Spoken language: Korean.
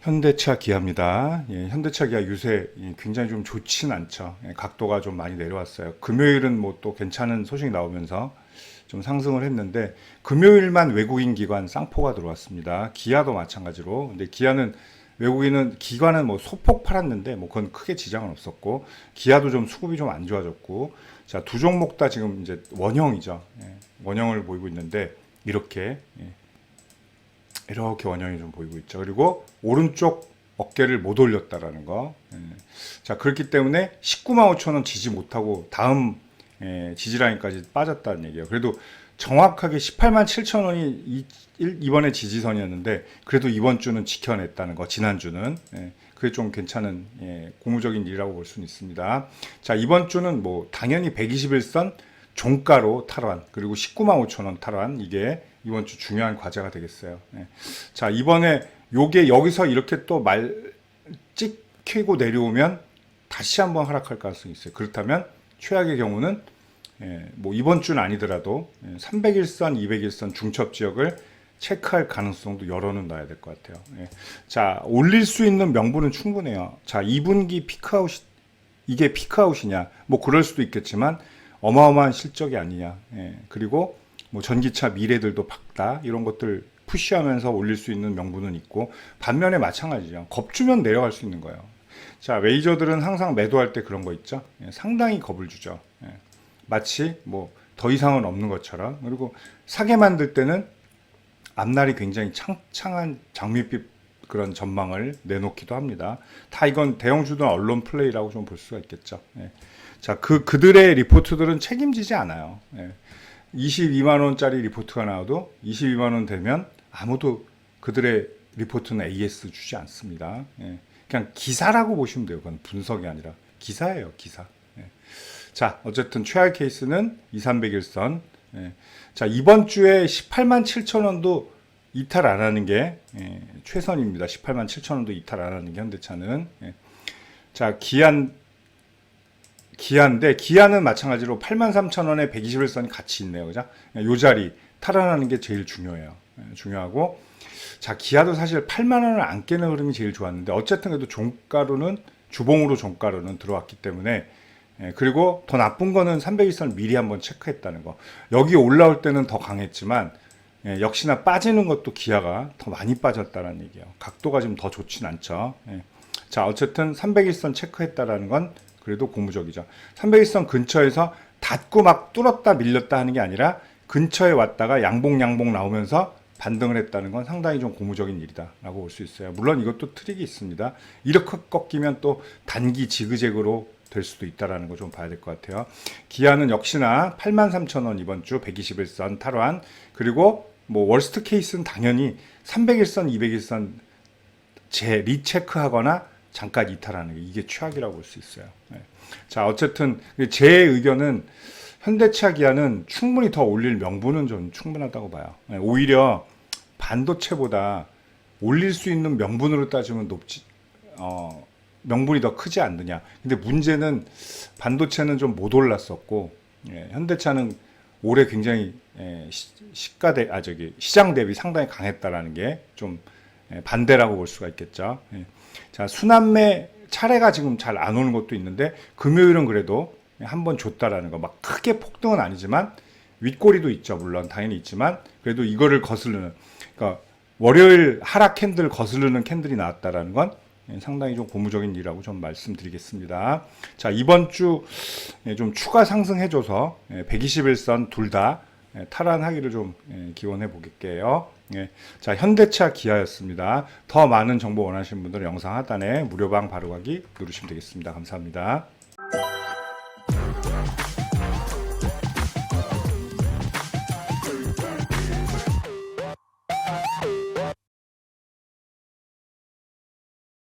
현대차 기아입니다. 예, 현대차 기아 유세 예, 굉장히 좀 좋진 않죠. 예, 각도가 좀 많이 내려왔어요. 금요일은 뭐 또 괜찮은 소식이 나오면서 좀 상승을 했는데 금요일만 외국인 기관 쌍포가 들어왔습니다. 기아도 마찬가지로. 근데 기아는 외국인은 기관은 뭐 소폭 팔았는데 뭐 그건 크게 지장은 없었고 기아도 좀 수급이 좀 안 좋아졌고 자 두 종목 다 지금 이제 원형이죠. 예, 원형을 보이고 있는데 이렇게 예, 이렇게 원형이 좀 보이고 있죠. 그리고 오른쪽 어깨를 못 올렸다라는 거. 예. 자 그렇기 때문에 19만 5천 원 지지 못하고 다음 예, 지지 라인까지 빠졌다는 얘기예요. 그래도 정확하게 18만 7천 원이 이, 일- 이번에 지지선이었는데 그래도 이번 주는 지켜냈다는 거. 지난 주는 예, 그게 좀 괜찮은 예, 고무적인 일이라고 볼 수는 있습니다. 자 이번 주는 뭐 당연히 121선 종가로 탈환 그리고 19만 5천 원 탈환 이게 이번 주 중요한 과제가 되겠어요. 예. 자 이번에 요게 여기서 이렇게 또 말 찍히고 내려오면 다시 한번 하락할 가능성이 있어요. 그렇다면 최악의 경우는 예, 뭐 이번 주는 아니더라도 예, 300일선, 200일선 중첩 지역을 체크할 가능성도 열어는 놔야 될 것 같아요. 예. 자 올릴 수 있는 명분은 충분해요. 자 2분기 피크아웃 이게 피크아웃이냐? 뭐 그럴 수도 있겠지만 어마어마한 실적이 아니냐. 예. 그리고 뭐 전기차 미래들도 박다 이런 것들 푸시하면서 올릴 수 있는 명분은 있고 반면에 마찬가지죠. 겁주면 내려갈 수 있는 거예요. 자 웨이저들은 항상 매도할 때 그런 거 있죠. 예, 상당히 겁을 주죠. 예. 마치 뭐 더 이상은 없는 것처럼 그리고 사게 만들 때는 앞날이 굉장히 창창한 장밋빛 그런 전망을 내놓기도 합니다. 다 이건 대형주든 언론 플레이라고 좀 볼 수가 있겠죠. 예. 자, 그 그들의 리포트들은 책임지지 않아요. 예. 22만 원짜리 리포트가 나와도 22만 원 되면 아무도 그들의 리포트는 AS 주지 않습니다. 예. 그냥 기사라고 보시면 돼요. 그건 분석이 아니라 기사예요, 기사. 예. 자, 어쨌든 최악 케이스는 2, 300일선. 예. 자, 이번 주에 18만 7천 원도 이탈 안 하는 게 예, 최선입니다. 18만 7천 원도 이탈 안 하는 게 현대차는. 예. 자, 기한 기한인데 기한은 마찬가지로 8만 3천 원에 121선이 같이 있네요. 그죠? 요 자리 탈환하는 게 제일 중요해요. 예, 중요하고 자, 기아도 사실 8만 원을 안 깨는 흐름이 제일 좋았는데 어쨌든 그래도 종가로는 주봉으로 종가로는 들어왔기 때문에 예, 그리고 더 나쁜 거는 300일선을 미리 한번 체크했다는 거. 여기 올라올 때는 더 강했지만 예, 역시나 빠지는 것도 기아가 더 많이 빠졌다는 얘기예요. 각도가 좀 더 좋진 않죠. 예. 자, 어쨌든 300일선 체크했다라는 건 그래도 고무적이죠. 300일선 근처에서 닫고 막 뚫었다 밀렸다 하는 게 아니라 근처에 왔다가 양봉 양봉 나오면서 반등을 했다는 건 상당히 좀 고무적인 일이다라고 볼 수 있어요. 물론 이것도 트릭이 있습니다. 이렇게 꺾이면 또 단기 지그재그로 될 수도 있다라는 거 좀 봐야 될 것 같아요. 기아는 역시나 83,000원 이번 주 121선 탈환 그리고 뭐 월스트 케이스는 당연히 300일선, 200일선 재 리체크하거나 잠깐 이탈하는 게 이게 최악이라고 볼 수 있어요. 네. 자 어쨌든 제 의견은 현대차 기아는 충분히 더 올릴 명분은 좀 충분하다고 봐요. 네, 오히려 반도체보다 올릴 수 있는 명분으로 따지면 높지 어, 명분이 더 크지 않느냐. 근데 문제는 반도체는 좀 못 올랐었고 예, 현대차는 올해 굉장히 예, 시, 시가 대, 아 저기 시장 대비 상당히 강했다라는 게좀 예, 반대라고 볼 수가 있겠죠. 예. 자 순환매 차례가 지금 잘 안 오는 것도 있는데 금요일은 그래도 한 번 줬다라는 거 막 크게 폭등은 아니지만 윗꼬리도 있죠 물론 당연히 있지만 그래도 이거를 거스르는 그러니까 월요일 하락 캔들 거스르는 캔들이 나왔다라는 건 예, 상당히 좀 고무적인 일이라고 좀 말씀드리겠습니다. 자 이번 주 좀 추가 상승해줘서 121선 둘 다 탈환하기를 좀 예, 기원해 보겠게요. 예, 자 현대차 기아였습니다. 더 많은 정보 원하시는 분들은 영상 하단에 무료방 바로 가기 누르시면 되겠습니다. 감사합니다.